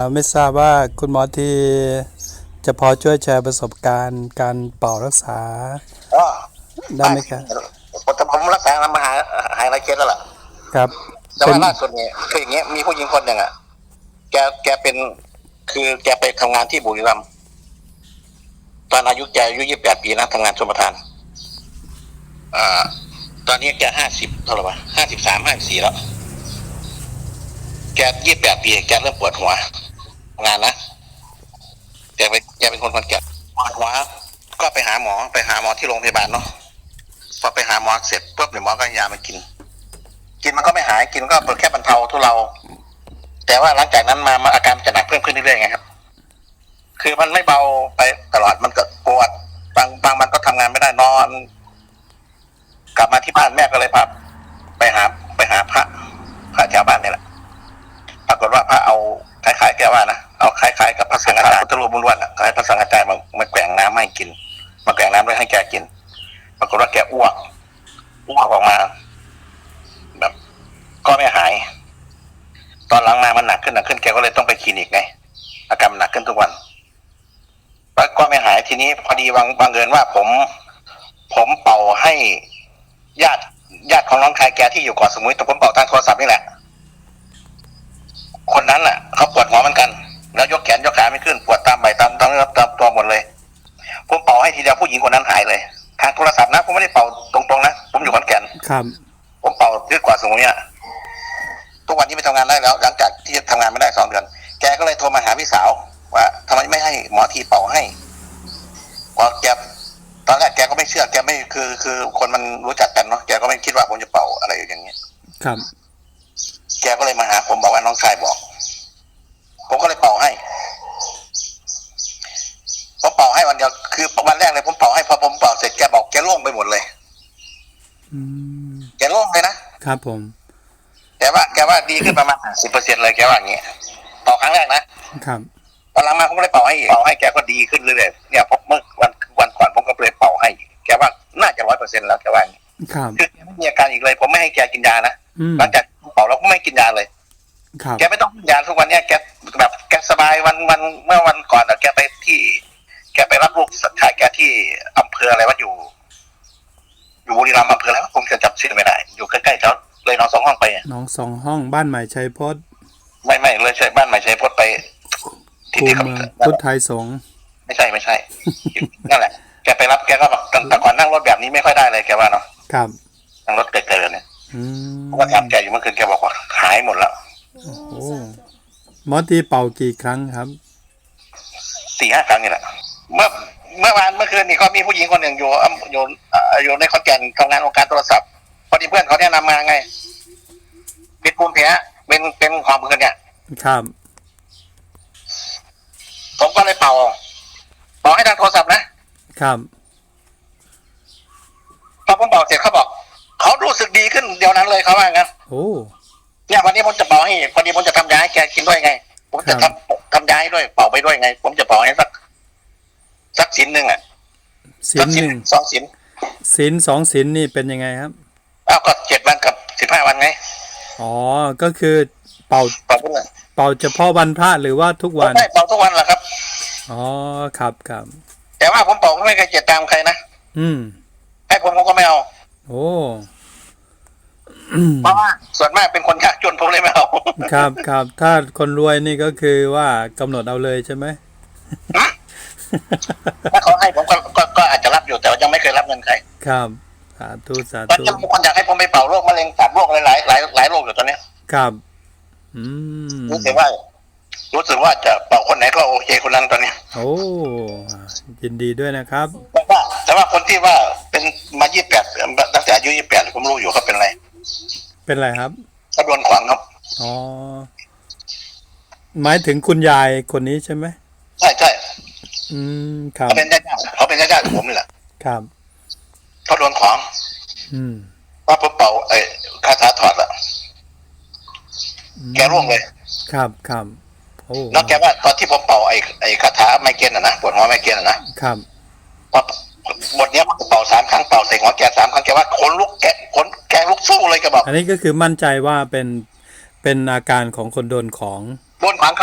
อ่าไม่ทราบว่าคุณหมอที่จะพอช่วยแชร์ประสบการณ์การเป่ารักษาได้ไหมครับแต่ผมรักษามาหาหายหลายเคสแล้วล่ะครับแต่เป็นว่าล่าสุดเนี่ยคืออย่างเงี้ยมีผู้หญิงคนหนึ่งอะแกแกเป็นคือแกไปทำงานที่บุรีรัมย์ตอนอายุแกอายุยี่สิบแปดปีนะทำงานชมประทานอ่าตอนนี้แกห้าสิบเท่าไหร่วะห้าสิบสามห้าสิบสี่แล้วแกยี่สิบแปดปีแกเริ่มปวดหัว งานนะแกเป็นแกเป็นคนคนแก่ปวดหัวก็ไปหาหมอไปหาหมอที่โรงพยาบาลเนาะพอไปหาหมอเสร็จปุ๊บเดี๋ยวหมอก็ให้ยามากิน กินมันก็ไม่หายกินก็แค่บรรเทาทุเราแต่ว่าหลังจากนั้นมามาอาการจะหนักเพิ่มขึ้นเรื่อยๆไงครับ คือมันไม่เบาไปตลอดมันก็ปวดบางบางมันก็ทำงานไม่ได้นอน กลับมาที่บ้านแม่ก็เลยพาไปหาไปหาพระพระแถวบ้านนี่แหละปรากฏว่าพระเอาคล้ายๆแกว่านะ เอาคล้ายๆกับพระสังฆาจารย์พุทธรูปมุนวนอะคล้ายพระสังฆาจารย์มามาแกว่งน้ำให้กิน มาแกว่งน้ำด้วยให้แกกิน ปรากฏว่าแกอ้วกอ้วกออกมา แบบ ก็ไม่หาย ตอนหลังมามันหนักขึ้นหนักขึ้นแกก็เลยต้องไปคลินิกไงอาการมันหนักขึ้นทุกวันแล้วก็ไม่หายทีนี้ พอดีบางบางเอิญว่าผม ผมเป่าให้ญาติญาติของน้องชายแกที่อยู่เกาะสมุยแต่ผมเป่าทางโทรศัพท์นี่แหละ คนนั้นแหละเขาปวดหัวเหมือนกัน แล้วยกแขนยกขาไม่ขึ้นปวดตามใบตามตามเนื้อตามตัวหมดเลย ผมเป่าให้ทีเดียวผู้หญิงคนนั้นหายเลย ทางโทรศัพท์นะผมไม่ได้เป่าตรงๆนะผมอยู่ขอนแก่นครับผมเป่ายืดกว่าสมุยอะทุกวันนี้ไม่ทำงานได้แล้ว หลังจากที่ทำงานไม่ได้สองเดือน แกก็เลยโทรมาหาพี่สาวว่าทำไมไม่ให้หมอทีเป่าให้พอแกตอนแรกแกก็ไม่เชื่อแกไม่คือ คือคนมันรู้จักกันเนาะแกก็ไม่คิดว่าผมจะเป่าอะไรอย่างเงี้ยครับ แกก็เลยมาหาผมบอกว่าน้องชายบอก ผมก็เลยเป่าให้ผมเป่าให้วันเดียวคือวันแรกเลยผมเป่าให้พอผมเป่าเสร็จแกบอกแกโล่งไปหมดเลยอืมแกโล่งเลยนะครับผมแกว่าแกว่าดีขึ้นประมาณสิบเปอร์เซ็นเลยแกว่าอย่างเงี้ยเป่าครั้งแรกนะครับตอนหลังมาผมก็เลยเป่าให้อีกเป่าให้แกก็ดีขึ้นเรื่อยๆเนี่ยผมเมื่อวันวันก่อนผมก็เลยเป่าให้อีกแกว่าน่าจะร้อยเปอร์เซ็นแล้วแกว่าอย่างงี้ครับคือแกไม่มีอาการอีกเลย ผมไม่ให้แกกินยานะอืมหลังจากเป่าแล้วก็ไม่กินยาเลยครับแกไม่ต้องกินยาทุกวันเนี้ยแกแบบแกสบายวันวันเมื่อวันก่อนอะแกไปที่ แกไปรับลูกสัตว์ชายแกที่อำเภออะไรว่าอยู่ อยู่บุรีรัมย์อำเภออะไรวะผมจะจำชื่อไม่ได้ อยู่ใกล้ๆแถวเลยน้องสองห้องไปอะน้องสองห้องบ้านใหม่ชัยพจน์ไม่ไม่เลยใช่บ้านใหม่ชัยพจน์ไปคูที่เขาเมืองพุทธไทยสงฆ์ไม่ใช่ไม่ใช่ นั่นแหละแกไปรับแกก็บอกแต่แต่ก่อนนั่งรถแบบนี้ไม่ค่อยได้เลยแกว่าเนาะครับนั่งรถเกินๆเนี่ยอืมผมก็ถามแกอยู่เมื่อคืนแกบอกว่าหายหมดแล้ว โอ้ห มอตีเป่ากี่ครั้งครับ สี่ห้าครั้งนี่แหละ เมื่อเมื่อวานเมื่อคืนนี่ก็มีผู้หญิงคนหนึ่งอยู่อำอยู่อ่าอยู่ในขอนแก่นทำงานองค์การโทรศัพท์พอดีเพื่อนเขาแนะนำมาไงเป็นภูมิแพ้เป็นเป็นความมือเนี่ย ครับ ผมก็เลยเป่าเป่าให้ทางโทรศัพท์นะครับ พอผมเป่าเสร็จเขาบอก เขารู้สึกดีขึ้นเดี๋ยวนั้นเลยเขาว่างั้น โอ้ เนี่ยวันนี้ผมจะเป่าให้พอดีผมจะทำยาให้แกกินด้วยไง ผมจะครับทำทำยาให้ด้วยเป่าไปด้วยไง ผมจะเป่าให้สัก สักสินหนึ่งอะศีสัลกหสินนึ่งสองสินศีลสองศีลนี่เป็นยังไงครับอ้าวก็เจ็ดวันกับสิบห้าวันไงอ๋อก็คือเป่าเป่าทุกวันเป่าเฉพาะวันพระหรือว่าทุกวันไม่เป่าทุกวันแหละครับอ๋อครับครับแต่ว่าผมเป่าไม่เคยเจ็ดตามใครนะอืมให้ผมผมก็ไม่เอาโอ้ เพราะว่าส่วนมากเป็นคนยากจนผมเลยไม่เอาครับครับถ้าคนรวยนี่ก็คือว่ากำหนดเอาเลยใช่ไหมถ้าเขาให้ผมก็ก็ก็อาจจะรับอยู่แต่ว่ายังไม่เคยรับเงินใครครับสาธุสาตอนธุนี้มีคนอยากให้ผมไปเป่าโรคมะเร็งตับโรคอะไรหลายหลายหลายโรคอยู่ตอนเนี้ยครับ อืมรู้สึกว่า รู้สึกว่าจะเป่าคนไหนก็โอเคคนนั้นตอนเนี้ยโอ้ยินดีด้วยนะครับแต่ว่าแต่ว่าคนที่ว่าเป็นมายี่แปดตั้งแต่อายุยี่แปดผมรู้อยู่เขาเป็นอะไร เป็นไรครับเขาโดนขวางครับอ๋อหมายถึงคุณยายคนนี้ใช่ไหมใช่ใช่อืมครับเขาเป็นญาติๆเขาเป็นญาติๆกับผมนี่แหละครับเขาโดนขวางอืมว่าผมเป่าไอ้คาถาถอดอะอืมแกร่วงเลย ครับครับโอ้แล้วแกว่าตอนที่ผมเป่าไอ้ไอ้คาถาไมเกรนอะนะปวดหัวไมเกรนอะนะครับพอบทเนี้ยผมเป่าสามครั้งเป่าใส่หัวแกสามครั้งแกว่าขนลุกแกขน แกลุกสู้เลยแกบอกอันนี้ก็คือมั่นใจว่าเป็นเป็นอาการของคนโดนของโดนขวาง